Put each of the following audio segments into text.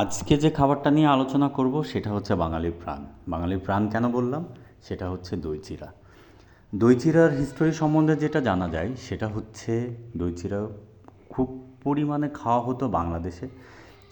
আজকে যে খাবারটা নিয়ে আলোচনা করব সেটা হচ্ছে বাঙালির প্রাণ। বাঙালির প্রাণ কেন বললাম? সেটা হচ্ছে দই চিরা দই চিরার হিস্টোরি সম্বন্ধে যেটা জানা যায়, সেটা হচ্ছে দই চিরা খুব পরিমাণে খাওয়া হতো বাংলাদেশে।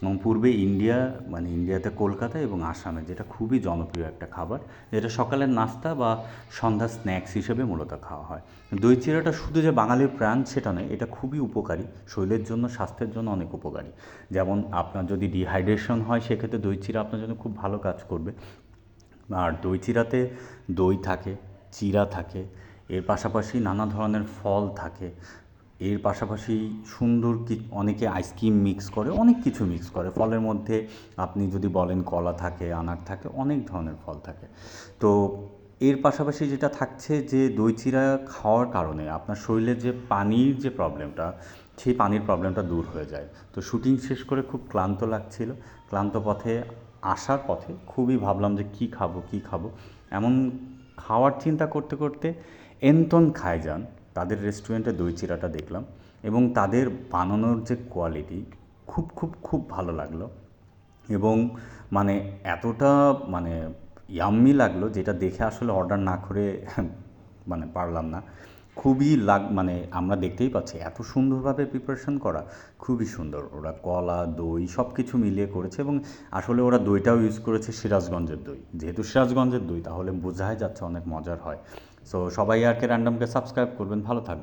এবং পূর্বে ইন্ডিয়া মানে ইন্ডিয়াতে কলকাতা এবং আসামে, যেটা খুবই জনপ্রিয় একটা খাবার, যেটা সকালের নাস্তা বা সন্ধ্যা স্ন্যাক্স হিসেবে মূলত খাওয়া হয়। দই চিড়াটা শুধু যে বাঙালির প্রাণ, সেটা নয়, এটা খুবই উপকারী, শরীরের জন্য, স্বাস্থ্যের জন্য অনেক উপকারী। যেমন আপনার যদি ডিহাইড্রেশন হয়, সেক্ষেত্রে দই চিড়া আপনার জন্য খুব ভালো কাজ করবে। আর দই চিড়াতে দই থাকে চিড়া থাকে, এর পাশাপাশি নানা ধরনের ফল থাকে এর পাশাপাশি সুন্দর কি, অনেকে আইসক্রিম মিক্স করে, অনেক কিছু মিক্স করে। ফলের মধ্যে আপনি যদি বলেন কলা থাকে, আনার থাকে, অনেক ধরনের ফল থাকে। তো এর পাশাপাশি যেটা থাকছে যে দই চিরা খাওয়ার কারণে আপনার শরীরে যে পানির যে প্রবলেমটা সেই পানির প্রবলেমটা দূর হয়ে যায়। তো শুটিং শেষ করে খুব ক্লান্ত লাগছিল। ক্লান্ত পথে, আসার পথে খুবই ভাবলাম যে কী খাব কী খাব? এমন খাওয়ার চিন্তা করতে করতে এন্তন খায় খায়জান তাদের রেস্টুরেন্টে দই চিরাটা দেখলাম এবং তাদের বানানোর যে কোয়ালিটি খুব খুব খুব ভালো লাগল। এবং মানে এতটা মানে ইয়াম্মি লাগল যেটা দেখে আসলে অর্ডার না করে মানে পারলাম না। খুবই লাগ মানে আমরা দেখতেই পাচ্ছি এত সুন্দরভাবে প্রিপারেশন করা খুবই সুন্দর। ওরা কলা, দই সব কিছু মিলিয়ে করেছে এবং আসলে ওরা দইটাও ইউজ করেছে সিরাজগঞ্জের দই। যেহেতু সিরাজগঞ্জের দই, তাহলে বোঝাই যাচ্ছে অনেক মজার হয়। সো সবাই আর কে র্যান্ডমকে সাবস্ক্রাইব করবেন, ভালো থাকবেন।